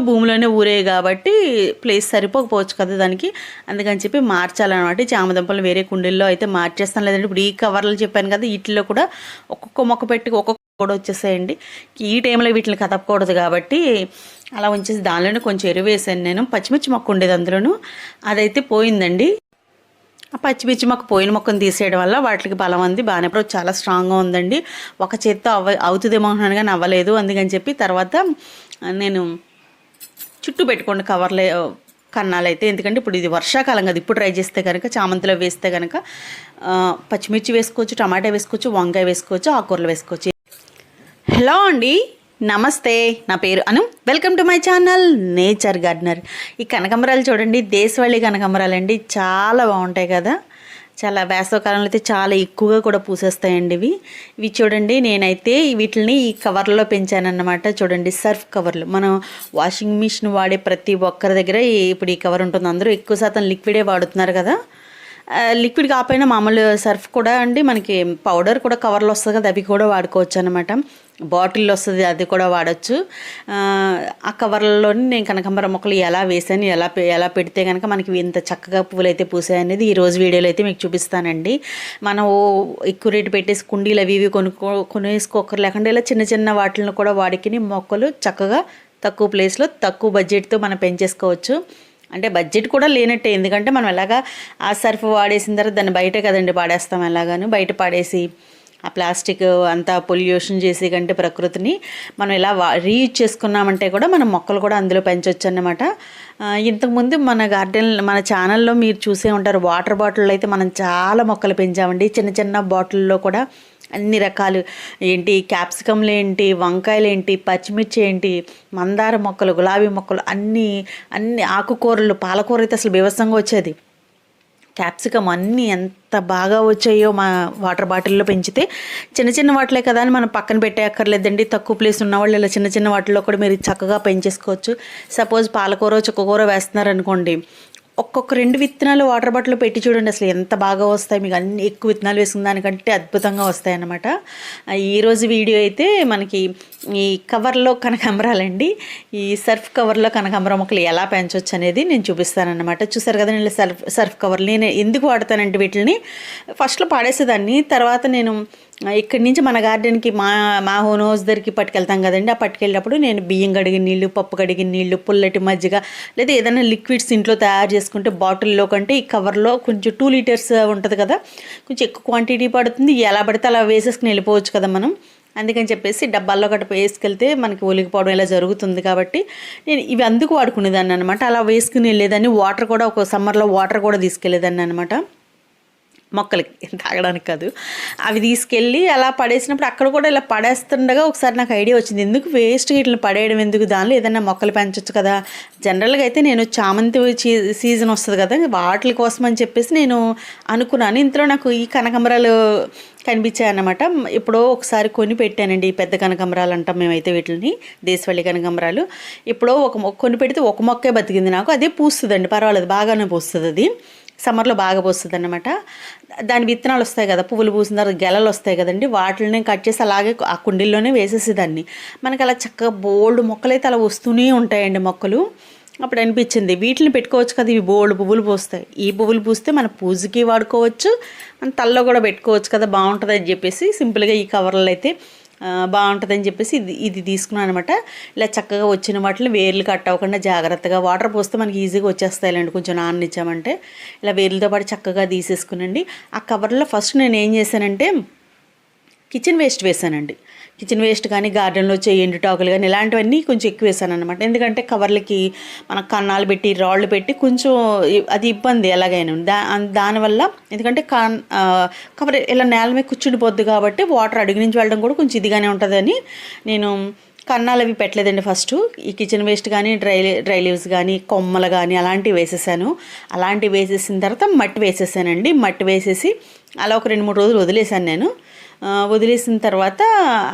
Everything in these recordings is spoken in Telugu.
భూమిలోనే ఊరే కాబట్టి ప్లేస్ సరిపోకపోవచ్చు కదా దానికి. అందుకని చెప్పి మార్చాలన్నమాట. ఈ చామదుంపలు వేరే కుండీల్లో అయితే మార్చేస్తాను లేదంటే ఇప్పుడు ఈ కవర్లు చెప్పాను కదా వీటిలో కూడా ఒక్కొక్క మొక్క పెట్టి ఒక్కొక్క కూడా వచ్చేసాయండి. ఈ టైంలో వీటిని కదపకూడదు కాబట్టి అలా ఉంచేసి దానిలోనే కొంచెం ఎరువు వేసాను నేను. పచ్చిమిర్చి మొక్క ఉండేది అందులోను. అదైతే పోయిందండి. ఆ పచ్చిమిర్చి మొక్క పోయిన మొక్కను తీసేయడం వల్ల వాటికి బలం అంది బాగానే చాలా స్ట్రాంగ్గా ఉందండి. ఒక చేత్తో అవ్వ అవుతుందేమో అనుకున్నాను కానీ అవ్వలేదు. అందుకని చెప్పి తర్వాత నేను చుట్టూ పెట్టుకోండి కవర్లే కన్నాలు అయితే ఎందుకంటే ఇప్పుడు ఇది వర్షాకాలం కదా ఇప్పుడు ట్రై చేస్తే కనుక చామంతిలో వేస్తే కనుక పచ్చిమిర్చి వేసుకోవచ్చు టమాటా వేసుకోవచ్చు వంకాయ వేసుకోవచ్చు ఆకుకూరలు వేసుకోవచ్చు. హలో అండి నమస్తే. నా పేరు Anu. Welcome to my channel nature gardener ఈ కనకమరాలు చూడండి దేశవాళీ కనకమరాలు అండి చాలా బాగుంటాయి కదా. చాలా వేసవకాలంలో అయితే చాలా ఎక్కువగా కూడా పూసేస్తాయండి ఇవి. ఇవి చూడండి నేనైతే వీటిని ఈ కవర్లో పెంచానన్నమాట. చూడండి సర్ఫ్ కవర్లు. మనం వాషింగ్ మిషన్ వాడే ప్రతి ఒక్కరి దగ్గర ఇప్పుడు ఈ కవర్ ఉంటుంది. అందరూ ఎక్కువ శాతం లిక్విడే వాడుతున్నారు కదా. లిక్విడ్ కాకపోయినా మామూలు సర్ఫ్ కూడా అండి. మనకి పౌడర్ కూడా కవర్లు వస్తుంది కదా అవి కూడా వాడుకోవచ్చు అనమాట బాటిల్ వస్తుంది అది కూడా వాడచ్చు. ఆ, కవర్లలోని నేను కనకంబర మొక్కలు ఎలా వేసాను ఎలా పె- ఎలా పెడితే కనుక మనకి ఇంత చక్కగా పువ్వులు అయితే పూసాయనేది ఈరోజు ఈ రోజు వీడియోలో అయితే మీకు చూపిస్తానండి. మనం ఎక్కువ రేటు పెట్టేసి కుండీలు అవి ఇవి కొనుక్కో కొనేసుకోకర్ లేకుండా ఇలా చిన్న చిన్న వాటిలను కూడా వాడికి మొక్కలు చక్కగా తక్కువ ప్లేస్లో తక్కువ బడ్జెట్తో మనం పెంచేసుకోవచ్చు. అంటే బడ్జెట్ కూడా లేనట్టే ఎందుకంటే మనం ఎలాగా ఆ సర్ఫ్ వాడేసిన తర్వాత దాన్ని బయటే కదండి పాడేస్తాం ఎలాగాను. బయట పాడేసి ఆ ప్లాస్టిక్ అంతా పొల్యూషన్ చేసే కంటే ప్రకృతిని మనం ఇలా రీయూజ్ చేసుకున్నామంటే కూడా మనం మొక్కలు కూడా అందులో పెంచవచ్చు అన్నమాట ఇంతకుముందు మన గార్డెన్ మన ఛానల్లో మీరు చూసే ఉంటారు వాటర్ బాటిల్ అయితే మనం చాలా మొక్కలు పెంచామండి. చిన్న చిన్న బాటిల్లో కూడా అన్ని రకాలు ఏంటి క్యాప్సికమ్లు ఏంటి వంకాయలు ఏంటి పచ్చిమిర్చి ఏంటి మందార మొక్కలు గులాబీ మొక్కలు అన్నీ అన్ని ఆకుకూరలు పాలకూర అయితే అసలు బీభత్సంగా వచ్చేది. క్యాప్సికమ్ అన్నీ ఎంత బాగా వచ్చాయో మా వాటర్ బాటిల్లో పెంచితే చిన్న చిన్న వాటిలే కదా అని మనం పక్కన పెట్టే అక్కర్లేదండి తక్కువ ప్లేస్ ఉన్నవాళ్ళు ఇలా చిన్న చిన్న వాటిల్లో కూడా మీరు చక్కగా పెంచేసుకోవచ్చు. సపోజ్ పాలకూర చుక్కకూర వేస్తున్నారు అనుకోండి ఒక్కొక్క రెండు విత్తనాలు వాటర్ బాటిల్ పెట్టి చూడండి అసలు ఎంత బాగా వస్తాయి. మీకు అన్ని ఎక్కువ విత్తనాలు వేసుకున్న దానికంటే అద్భుతంగా వస్తాయి అన్నమాట ఈరోజు వీడియో అయితే మనకి ఈ కవర్లో కనకాంబరాలండి. ఈ సర్ఫ్ కవర్లో కనకాంబరం మొక్కలు ఎలా పెంచవచ్చు అనేది నేను చూపిస్తానన్నమాట. చూసారు కదా నేను సర్ఫ్ సర్ఫ్ కవర్లు. నేను ఎందుకు వాడతానంటే వీటిని ఫస్ట్లో పాడేసేదాన్ని. తర్వాత నేను ఇక్కడి నుంచి మన గార్డెన్కి మా మా హోనోస్ దగ్గరికి పట్టుకెళ్తాం కదండి. ఆ పట్టుకెళ్ళినప్పుడు నేను బియ్యం కడిగిన నీళ్ళు పప్పు కడిగిన నీళ్ళు పుల్లటి మజ్జిగ లేదా ఏదైనా లిక్విడ్స్ ఇంట్లో తయారు చేసుకుంటే బాటిల్లో కంటే ఈ కవర్లో కొంచెం టూ లీటర్స్ ఉంటుంది కదా కొంచెం ఎక్కువ క్వాంటిటీ పడుతుంది. ఎలా పడితే అలా వేసేసుకుని వెళ్ళిపోవచ్చు కదా మనం. అందుకని చెప్పేసి డబ్బాల్లో గట్ట వేసుకెళ్తే మనకి ఒలిగిపోవడం ఇలా జరుగుతుంది కాబట్టి నేను ఇవి అందుకు వాడుకునేదాన్ని అనమాట అలా వేసుకుని వెళ్ళేదాన్ని. వాటర్ కూడా ఒక సమ్మర్లో వాటర్ కూడా తీసుకెళ్ళేదాన్ని అనమాట మొక్కలకి తాగడానికి కాదు. అవి తీసుకెళ్ళి అలా పడేసినప్పుడు అక్కడ కూడా ఇలా పడేస్తుండగా ఒకసారి నాకు ఐడియా వచ్చింది. ఎందుకు వేస్ట్ ఇట్లా పడేయడం ఎందుకు? దానిలో ఏదైనా మొక్కలు పెంచవచ్చు కదా. జనరల్గా అయితే నేను చామంతి సీజన్ వస్తుంది కదా వాటి కోసం అని చెప్పేసి నేను అనుకున్నాను. ఇంతలో నాకు ఈ కనకంబరాలు కనిపించాయి అన్నమాట ఎప్పుడో ఒకసారి కొని పెట్టానండి పెద్ద కనకంబరాలు అంటాం మేమైతే వీటిని దేశవల్లి కనకంబరాలు. ఎప్పుడో ఒక మొక్క కొని పెడితే ఒక మొక్కే బతికింది నాకు. అదే పూస్తుందండి పర్వాలేదు బాగానే పూస్తుంది అది. సమ్మర్లో బాగా పోస్తుంది అనమాట దాని విత్తనాలు వస్తాయి కదా పువ్వులు పూసిన తర్వాత గెలలు వస్తాయి కదండి వాటిని కట్ చేసి అలాగే ఆ కుండీల్లోనే వేసేసేదాన్ని మనకి అలా చక్కగా బోల్డ్ మొక్కలైతే అలా వస్తూనే ఉంటాయండి మొక్కలు. అప్పుడు అనిపించింది వీటిని పెట్టుకోవచ్చు కదా ఇవి బోల్డ్ పువ్వులు పూస్తాయి. ఈ పువ్వులు పూస్తే మన పూజకి వాడుకోవచ్చు మన తల్లో కూడా పెట్టుకోవచ్చు కదా బాగుంటుంది అని చెప్పేసి సింపుల్గా ఈ కవర్లు అయితే బాగుంటుందని చెప్పేసి ఇది ఇది తీసుకున్నాను అనమాట ఇలా చక్కగా వచ్చిన వాటిని వేర్లు కట్ అవ్వకుండా జాగ్రత్తగా వాటర్ పోస్తే మనకి ఈజీగా వచ్చేస్తాయిలేండి కొంచెం నాననిచ్చామంటే ఇలా వేర్లతో పాటు చక్కగా తీసేసుకునండి. ఆ కవర్లో ఫస్ట్ నేను ఏం చేశానంటే కిచెన్ వేస్ట్ వేసానండి కిచెన్ వేస్ట్ కానీ గార్డెన్లో చేయండి ఎండుటాకులు కానీ ఇలాంటివన్నీ కొంచెం ఎక్కువ వేసాను అనమాట ఎందుకంటే కవర్లకి మన కన్నాలు పెట్టి రాళ్ళు పెట్టి కొంచెం అది ఇబ్బంది ఎలాగైనా. దా దానివల్ల ఎందుకంటే కాన్ కవర్ ఇలా నేల మీద కూర్చుండిపోద్ది కాబట్టి వాటర్ అడుగు నుంచి వెళ్ళడం కూడా కొంచెం ఇదిగానే ఉంటుందని నేను కన్నాలు అవి పెట్టలేదండి ఫస్ట్. ఈ కిచెన్ వేస్ట్ కానీ డ్రై డ్రై లీవ్స్ కానీ కొమ్మలు కానీ అలాంటివి వేసేసాను. అలాంటివి వేసేసిన తర్వాత మట్టి వేసేసానండి. మట్టి వేసేసి అలా ఒక రెండు మూడు రోజులు వదిలేసాను నేను. వదిలేసిన తర్వాత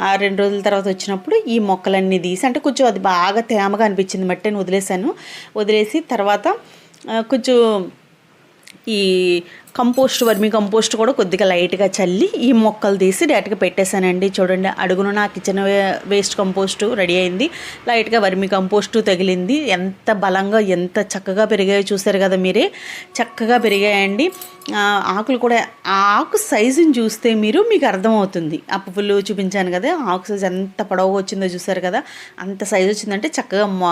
ఆ రెండు రోజుల తర్వాత వచ్చినప్పుడు ఈ మొక్కలన్నీ తీసి అంటే కొంచెం అది బాగా తేమగా అనిపించింది మట్టి నేను వదిలేసాను వదిలేసి తర్వాత కొంచెం ఈ కంపోస్ట్ వర్మి కంపోస్ట్ కూడా కొద్దిగా లైట్గా చల్లి ఈ మొక్కలు తీసి డైరెక్ట్గా పెట్టేశానండి. చూడండి అడుగున నా కిచెన్ వేస్ట్ కంపోస్టు రెడీ అయింది. లైట్గా వర్మి కంపోస్టు తగిలింది. ఎంత బలంగా ఎంత చక్కగా పెరిగాయో చూసారు కదా మీరే. చక్కగా పెరిగాయండి. ఆకులు కూడా ఆ ఆకు సైజుని చూస్తే మీరు మీకు అర్థమవుతుంది. ఆ పువ్వులు చూపించాను కదా ఆకు సైజు ఎంత పొడవుగా వచ్చిందో చూసారు కదా. అంత సైజు వచ్చిందంటే చక్కగా మొ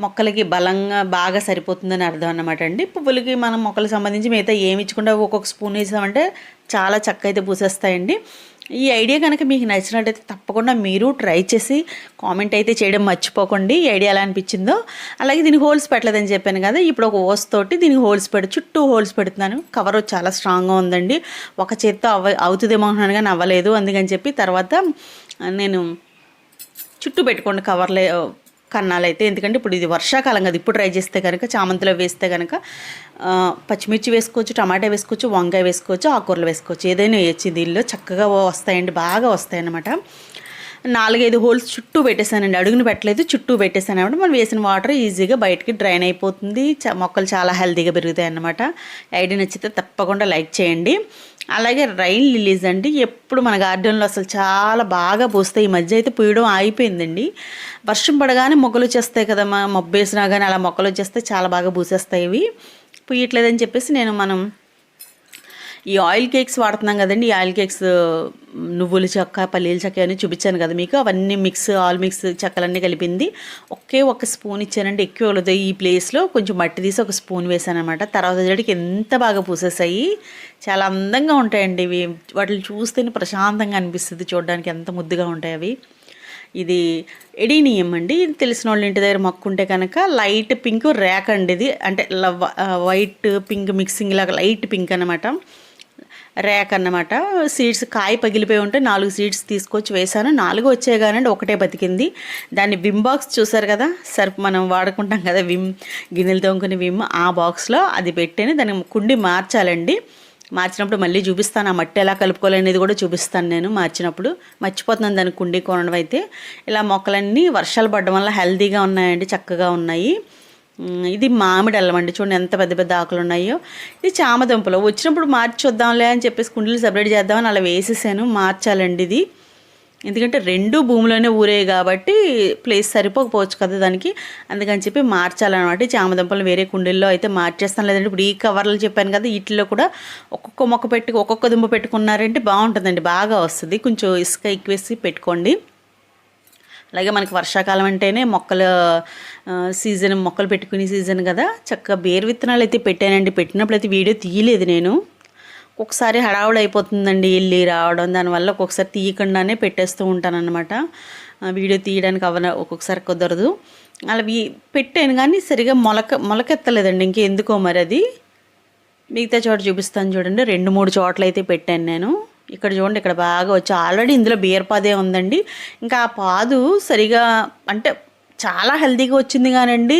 మొక్కలకి బలంగా బాగా సరిపోతుందని అర్థం అన్నమాట అండి. పువ్వులకి మనం మొక్కలకు సంబంధించి మిగతా ఏమి ఇచ్చకుండా ఒక్కొక్క స్పూన్ వేసామంటే చాలా చక్క అయితే పూసేస్తాయండి. ఈ ఐడియా కనుక మీకు నచ్చినట్టయితే తప్పకుండా మీరు ట్రై చేసి కామెంట్ అయితే చేయడం మర్చిపోకండి. ఈ ఐడియా ఎలా అనిపించిందో. అలాగే దీనికి హోల్స్ పెట్టలేదని చెప్పాను కదా ఇప్పుడు ఒక ఓస్ తోటి దీనికి హోల్స్ పెడు చుట్టూ హోల్స్ పెడుతున్నాను. కవర్ చాలా స్ట్రాంగ్గా ఉందండి. ఒక చేత్తో అవ అవుతుందేమో అంటున్నాను కానీ అవ్వలేదు. అందుకని చెప్పి తర్వాత నేను చుట్టూ పెట్టుకోండి కవర్లే కన్నాలు అయితే ఎందుకంటే ఇప్పుడు ఇది వర్షాకాలం కదా ఇప్పుడు ట్రై చేస్తే కనుక చామంతిలో వేస్తే కనుక పచ్చిమిర్చి వేసుకోవచ్చు టమాటా వేసుకోవచ్చు వంకాయ వేసుకోవచ్చు ఆకుకూరలు వేసుకోవచ్చు. ఏదైనా వేయచ్చు. దీనిలో చక్కగా వస్తాయండి బాగా వస్తాయి అన్నమాట నాలుగైదు హోల్స్ చుట్టూ పెట్టేశానండి. అడుగును పెట్టలేదు చుట్టూ పెట్టేశాను అనమాట మనం వేసిన వాటర్ ఈజీగా బయటికి డ్రైన్ అయిపోతుంది. చ- మొక్కలు చాలా హెల్తీగా పెరుగుతాయి అన్నమాట ఐడియా నచ్చితే తప్పకుండా లైక్ చేయండి. అలాగే రైన్ లిలీస్ అండి. ఎప్పుడు మన గార్డెన్లో అసలు చాలా బాగా పూస్తాయి. ఈ మధ్య అయితే పూయడం ఆగిపోయిందండి. వర్షం పడగానే మొక్కలు వచ్చేస్తాయి కదా మా మబ్బేసినా కానీ అలా మొక్కలు వచ్చేస్తే చాలా బాగా పూసేస్తాయి ఇవి. పూయట్లేదని చెప్పేసి నేను మనం ఈ ఆయిల్ కేక్స్ వాడుతున్నాం కదండి ఈ ఆయిల్ కేక్స్ నువ్వుల చెక్క పల్లీల చెక్క అని చూపించాను కదా మీకు. అవన్నీ మిక్స్ ఆల్ మిక్స్ చెక్కలన్నీ కలిపింది. ఒకే ఒక స్పూన్ ఇచ్చానండి ఎక్కువ వెళ్ళదు ఈ ప్లేస్లో కొంచెం మట్టి తీసి ఒక స్పూన్ వేసాను అనమాట తర్వాత వచ్చేటికి ఎంత బాగా పూసేసాయి. చాలా అందంగా ఉంటాయండి ఇవి. వాటిని చూస్తేనే ప్రశాంతంగా అనిపిస్తుంది చూడడానికి. ఎంత ముద్దుగా ఉంటాయి అవి. ఇది ఎడీనియం అండి. ఇది తెలిసిన వాళ్ళ ఇంటి దగ్గర మొక్కుంటే కనుక లైట్ పింక్ ర్యాక్ అండి ఇది. అంటే వైట్ పింక్ మిక్సింగ్ లాగా లైట్ పింక్ అనమాట ర్యాక్ అన్నమాట సీడ్స్ కాయ పగిలిపోయి ఉంటే నాలుగు సీడ్స్ తీసుకొచ్చి వేసాను నాలుగు వచ్చాయి కానండి ఒకటే బతికింది. దాన్ని విమ్ బాక్స్ చూసారు కదా? సర్ఫ్ మనం వాడుకుంటాం కదా విమ్ గిన్నెలు తోముకునే విమ్ ఆ బాక్స్లో అది పెట్టాను దాన్ని కుండి మార్చాలండి. మార్చినప్పుడు మళ్ళీ చూపిస్తాను. ఆ మట్టి ఎలా కలుపుకోవాలనేది కూడా చూపిస్తాను నేను మార్చినప్పుడు. మర్చిపోతున్నాను దాని కుండీ కొనడం అయితే. ఇలా మొక్కలన్నీ వర్షాలు పడడం వల్ల హెల్తీగా ఉన్నాయండి చక్కగా ఉన్నాయి. ఇది మామిడి అల్లం అండి. చూడండి ఎంత పెద్ద పెద్ద ఆకులు ఉన్నాయో. ఇది చామదుంపలు. వచ్చినప్పుడు మార్చి చూద్దాంలే అని చెప్పేసి కుండీలు సపరేట్ చేద్దామని అలా వేసేసాను. మార్చాలండి ఇది. ఎందుకంటే రెండు భూమిలోనే ఊరే కాబట్టి ప్లేస్ సరిపోకపోవచ్చు కదా దానికి. అందుకని చెప్పి మార్చాలన్నమాట. ఈ చామదుంపలు వేరే కుండీల్లో అయితే మార్చేస్తాను లేదంటే ఇప్పుడు ఈ కవర్లు చెప్పాను కదా వీటిలో కూడా ఒక్కొక్క మొక్క పెట్టి ఒక్కొక్క దుంప పెట్టుకున్నారంటే బాగుంటుందండి. బాగా వస్తుంది. కొంచెం ఇసుక ఎక్కువేసి పెట్టుకోండి. అలాగే మనకి వర్షాకాలం అంటేనే మొక్కలు సీజన్ మొక్కలు పెట్టుకునే సీజన్ కదా. చక్కగా బేరు విత్తనాలు అయితే పెట్టానండి. పెట్టినప్పుడు అయితే వీడియో తీయలేదు నేను. ఒక్కొక్కసారి హడావుడి అయిపోతుందండి వెళ్ళి రావడం. దానివల్ల ఒక్కొక్కసారి తీయకుండానే పెట్టేస్తూ ఉంటానన్నమాట. వీడియో తీయడానికి అవన ఒక్కొక్కసారి కుదరదు. అలా వీ- పెట్టాను కానీ సరిగా మొలక మొలకెత్తలేదండి. ఇంకెందుకో మరి అది. మిగతా చోట చూపిస్తాను చూడండి. రెండు మూడు చోట్ల అయితే పెట్టాను నేను. ఇక్కడ చూడండి ఇక్కడ బాగా వచ్చి ఆల్రెడీ ఇందులో బీర్ పాదే ఉందండి. ఇంకా ఆ పాదు సరిగా అంటే చాలా హెల్తీగా వచ్చింది కానండి.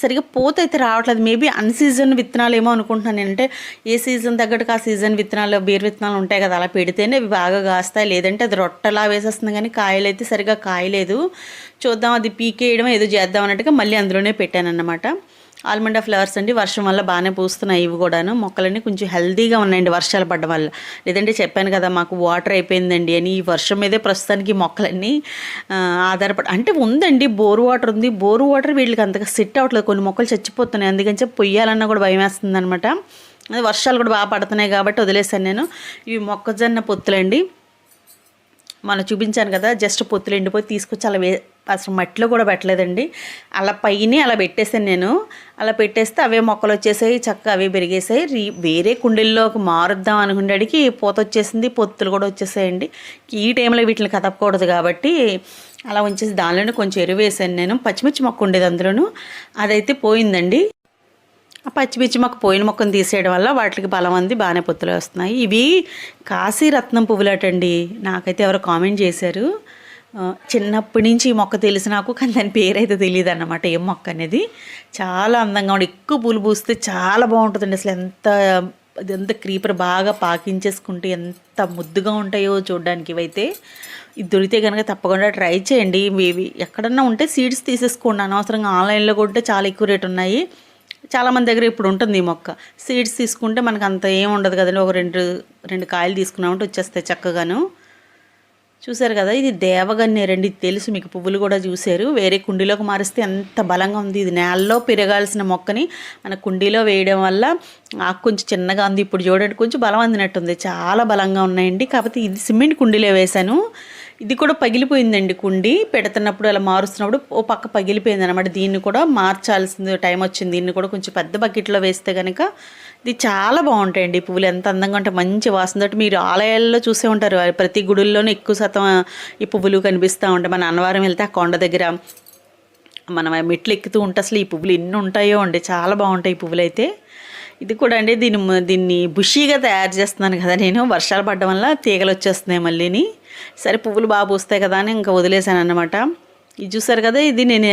సరిగా పూత అయితే రావట్లేదు. మేబీ అన్ సీజన్ విత్తనాలు ఏమో అనుకుంటున్నాను నేను అంటే ఏ సీజన్ తగ్గట్టుకు ఆ సీజన్ విత్తనాలు బీర్ విత్తనాలు ఉంటాయి కదా అలా పెడితేనే అవి బాగా కాస్తాయి. లేదంటే అది రొట్టెలా వేసేస్తుంది కానీ కాయలు అయితే సరిగా కాయలేదు. చూద్దాం అది పీకేయడం ఏదో చేద్దాం అన్నట్టుగా మళ్ళీ అందులోనే పెట్టాను అన్నమాట ఆల్మండా ఫ్లవర్స్ అండి. వర్షం వల్ల బాగానే పూస్తున్నాయి ఇవి కూడాను. మొక్కలన్నీ కొంచెం హెల్దీగా ఉన్నాయండి వర్షాలు పడడం వల్ల. లేదంటే చెప్పాను కదా మాకు వాటర్ అయిపోయిందండి అని ఈ వర్షం మీదే ప్రస్తుతానికి మొక్కలన్నీ ఆధారపడి అంటే ఉందండి బోర్ వాటర్ ఉంది. బోర్ వాటర్ వీళ్ళకి అంతగా సెట్ అవ్వట్లేదు. కొన్ని మొక్కలు చచ్చిపోతున్నాయి. అందుకని చెప్పి పొయ్యాలన్నా కూడా భయం వేస్తుంది అనమాట వర్షాలు కూడా బాగా పడుతున్నాయి కాబట్టి వదిలేసాను నేను. ఇవి మొక్కజొన్న పొత్తులండి. మనం చూపించాను కదా జస్ట్ పొత్తులు ఎండిపోయి తీసుకొచ్చి అలా వే అసలు మట్టిలో కూడా పెట్టలేదండి. అలా పైన అలా పెట్టేసాను నేను. అలా పెట్టేస్తే అవే మొక్కలు వచ్చేసాయి చక్కగా అవే పెరిగేసాయి. రీ వేరే కుండీల్లోకి మారుద్దాం అనుకునేటికి పూత వచ్చేసింది పొత్తులు కూడా వచ్చేసాయండి. ఈ టైంలో వీటిని కదపకూడదు కాబట్టి అలా ఉంచేసి దానిలోనే కొంచెం ఎరువు వేసాను నేను. పచ్చిమిర్చి మొక్క ఉండేది అందులోను. అదైతే పోయిందండి. ఆ పచ్చిమిర్చి మొక్క పోయిన మొక్కను తీసేయడం వల్ల వాటికి బలం అంది బాగానే పొత్తులు వస్తున్నాయి. ఇవి కాశీరత్నం పువ్వులటండి. నాకైతే ఎవరో కామెంట్ చేశారు. చిన్నప్పటి నుంచి ఈ మొక్క తెలిసి నాకు కానీ దాని పేరైతే తెలియదు అన్నమాట. ఏ మొక్క అనేది? చాలా అందంగా ఉండి. ఎక్కువ పూలు పూస్తే చాలా బాగుంటుందండి. అసలు ఎంత అది ఎంత క్రీపర్ బాగా పాకించేసుకుంటే ఎంత ముద్దుగా ఉంటాయో చూడడానికి ఇవైతే. ఇది దొరికితే కనుక తప్పకుండా ట్రై చేయండి. ఇవి ఎక్కడన్నా ఉంటే సీడ్స్ తీసేసుకోండి. అనవసరంగా ఆన్లైన్లో కొంటే చాలా ఎక్కువ రేట్ ఉన్నాయి. చాలామంది దగ్గర ఇప్పుడు ఉంటుంది ఈ మొక్క. సీడ్స్ తీసుకుంటే మనకు అంత ఏం ఉండదు కదండి. ఒక రెండు రెండు కాయలు తీసుకున్నామంటే వచ్చేస్తాయి చక్కగాను. చూసారు కదా ఇది దేవగన్నేరండి ఇది తెలుసు మీకు పువ్వులు కూడా చూశారు. వేరే కుండీలోకి మారిస్తే ఎంత బలంగా ఉంది. ఇది నేలలో పెరగాల్సిన మొక్కని మన కుండీలో వేయడం వల్ల ఆకు కొంచెం చిన్నగా ఉంది. ఇప్పుడు చూడండి కొంచెం బలం అందినట్టుంది. చాలా బలంగా ఉన్నాయండి. కాకపోతే ఇది సిమెంట్ కుండీలో వేశాను. ఇది కూడా పగిలిపోయిందండి కుండి. పెడుతున్నప్పుడు అలా మారుస్తున్నప్పుడు ఓ పక్క పగిలిపోయింది అనమాట దీన్ని కూడా మార్చాల్సింది టైం వచ్చింది. దీన్ని కూడా కొంచెం పెద్ద బకెట్లో వేస్తే కనుక ఇది చాలా బాగుంటాయండి ఈ పువ్వులు. ఎంత అందంగా ఉంటాయి మంచి వాసన. తోటి మీరు ఆలయాల్లో చూసే ఉంటారు. ప్రతి గుడుల్లోనూ ఎక్కువ శాతం ఈ పువ్వులు కనిపిస్తూ ఉంటాయి. మన అన్నవరం వెళ్తే ఆ కొండ దగ్గర మనం మెట్లు ఎక్కుతూ ఉంటే అసలు ఈ పువ్వులు ఎన్ని ఉంటాయో అండి. చాలా బాగుంటాయి ఈ పువ్వులు అయితే ఇది కూడా అండి దీన్ని దీన్ని బుషీగా తయారు చేస్తున్నాను కదా నేను. వర్షాలు పడడం వల్ల తీగలు వచ్చేస్తున్నాయి మళ్ళీని. సరే పువ్వులు బాగా పూస్తాయి కదా అని ఇంకా వదిలేశాను అన్నమాట. ఇది చూసారు కదా ఇది నేను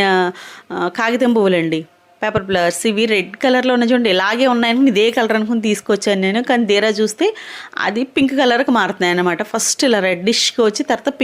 కాగితం పువ్వులండి. పేపర్ ఫ్లవర్స్ ఇవి రెడ్ కలర్లో ఉన్న చూడండి ఇలాగే ఉన్నాయని ఇదే కలర్ అనుకుని తీసుకొచ్చాను నేను. కానీ తీరా చూస్తే అది పింక్ కలర్కి మారుతున్నాయి అన్నమాట. ఫస్ట్ ఇలా రెడ్డిష్గా వచ్చి తర్వాత పింక్